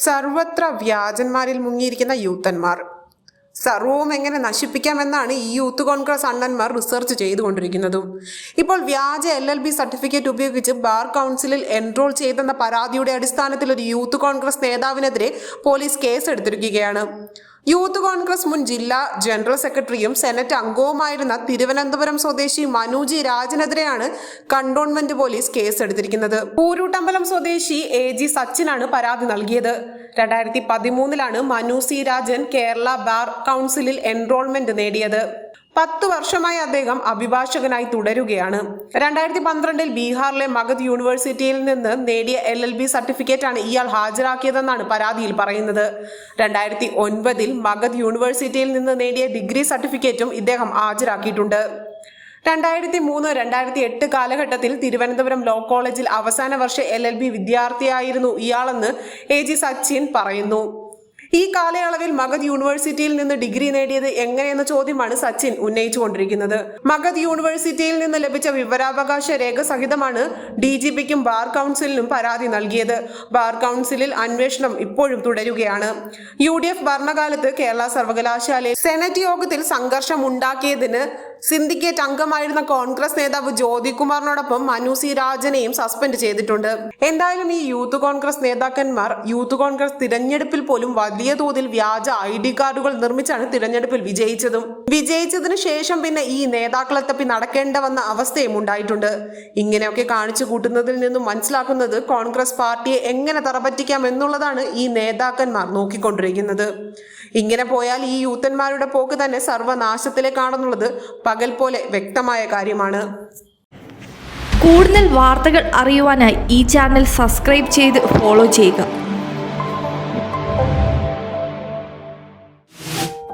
സർവത്ര വ്യാജന്മാരിൽ മുങ്ങിയിരിക്കുന്ന യൂത്തന്മാർ. സർവവും എങ്ങനെ നശിപ്പിക്കാമെന്നാണ് ഈ യൂത്ത് കോൺഗ്രസ് അണ്ണന്മാർ റിസർച്ച് ചെയ്തുകൊണ്ടിരിക്കുന്നതും. ഇപ്പോൾ വ്യാജ എൽ എൽ ബി സർട്ടിഫിക്കറ്റ് ഉപയോഗിച്ച് ബാർ കൗൺസിലിൽ എൻറോൾ ചെയ്തെന്ന പരാതിയുടെ അടിസ്ഥാനത്തിൽ ഒരു യൂത്ത് കോൺഗ്രസ് നേതാവിനെതിരെ പോലീസ് കേസെടുത്തിരിക്കുകയാണ്. യൂത്ത് കോൺഗ്രസ് മുൻ ജില്ലാ ജനറൽ സെക്രട്ടറിയും സെനറ്റ് അംഗവുമായിരുന്ന തിരുവനന്തപുരം സ്വദേശി മനുജി രാജനെതിരെയാണ് കണ്ടോൺമെന്റ് പോലീസ് കേസെടുത്തിരിക്കുന്നത്. പൂരൂട്ടമ്പലം സ്വദേശി എ ജി സച്ചിനാണ് പരാതി നൽകിയത്. രണ്ടായിരത്തി പതിമൂന്നിലാണ് മനു സി രാജൻ കേരള ബാർ കൗൺസിലിൽ എൻറോൾമെന്റ് നേടിയത്. പത്തു വർഷമായി അദ്ദേഹം അഭിഭാഷകനായി തുടരുകയാണ്. രണ്ടായിരത്തി പന്ത്രണ്ടിൽ ബീഹാറിലെ മഗധ് യൂണിവേഴ്സിറ്റിയിൽ നിന്ന് നേടിയ എൽ എൽ ബി സർട്ടിഫിക്കറ്റ് ആണ് ഇയാൾ ഹാജരാക്കിയതെന്നാണ് പരാതിയിൽ പറയുന്നത്. രണ്ടായിരത്തി ഒൻപതിൽ മഗധ് യൂണിവേഴ്സിറ്റിയിൽ നിന്ന് നേടിയ ഡിഗ്രി സർട്ടിഫിക്കറ്റും ഇദ്ദേഹം ഹാജരാക്കിയിട്ടുണ്ട്. രണ്ടായിരത്തി മൂന്ന് രണ്ടായിരത്തി എട്ട് കാലഘട്ടത്തിൽ തിരുവനന്തപുരം ലോ കോളേജിൽ അവസാന വർഷ എൽ എൽ ബി വിദ്യാർത്ഥിയായിരുന്നു ഇയാളെന്ന് എ ജി സച്ചിൻ പറയുന്നു. ഈ കാലയളവിൽ മഗധ് യൂണിവേഴ്സിറ്റിയിൽ നിന്ന് ഡിഗ്രി നേടിയത് എങ്ങനെയെന്ന ചോദ്യമാണ് സച്ചിൻ ഉന്നയിച്ചുകൊണ്ടിരിക്കുന്നത്. മഗധ് യൂണിവേഴ്സിറ്റിയിൽ നിന്ന് ലഭിച്ച വിവരാവകാശ രേഖ സഹിതമാണ് ഡി ജി പിക്കും ബാർ കൗൺസിലിനും പരാതി നൽകിയത്. ബാർ കൗൺസിലിൽ അന്വേഷണം ഇപ്പോഴും തുടരുകയാണ്. യു ഡി എഫ് ഭരണകാലത്ത് കേരള സർവകലാശാലയിൽ സെനറ്റ് യോഗത്തിൽ സംഘർഷം ഉണ്ടാക്കിയതിന് സിൻഡിക്കേറ്റ് അംഗമായിരുന്ന കോൺഗ്രസ് നേതാവ് ജ്യോതികുമാറിനോടൊപ്പം മനു സി രാജനെയും സസ്പെൻഡ് ചെയ്തിട്ടുണ്ട്. എന്തായാലും ഈ യൂത്ത് കോൺഗ്രസ് നേതാക്കന്മാർ യൂത്ത് കോൺഗ്രസ് തിരഞ്ഞെടുപ്പിൽ പോലും വലിയ തോതിൽ വ്യാജ ഐ ഡി കാർഡുകൾ നിർമ്മിച്ചാണ് തിരഞ്ഞെടുപ്പിൽ വിജയിച്ചതും. വിജയിച്ചതിന് ശേഷം പിന്നെ ഈ നേതാക്കളെ തപ്പി നടക്കേണ്ട വന്ന അവസ്ഥയും ഉണ്ടായിട്ടുണ്ട്. ഇങ്ങനെയൊക്കെ കാണിച്ചു കൂട്ടുന്നതിൽ നിന്നും മനസ്സിലാക്കുന്നത് കോൺഗ്രസ് പാർട്ടിയെ എങ്ങനെ തറപറ്റിക്കാം എന്നുള്ളതാണ് ഈ നേതാക്കന്മാർ നോക്കിക്കൊണ്ടിരിക്കുന്നത്. ഇങ്ങനെ പോയാൽ ഈ യൂത്തന്മാരുടെ പോക്ക് തന്നെ സർവനാശത്തിലേക്കാണെന്നുള്ളത് പകൽ പോലെ വ്യക്തമായ കാര്യമാണ്. കൂടുതൽ വാർത്തകൾ അറിയുവാനായി ഈ ചാനൽ സബ്സ്ക്രൈബ് ചെയ്ത് ഫോളോ ചെയ്യുക.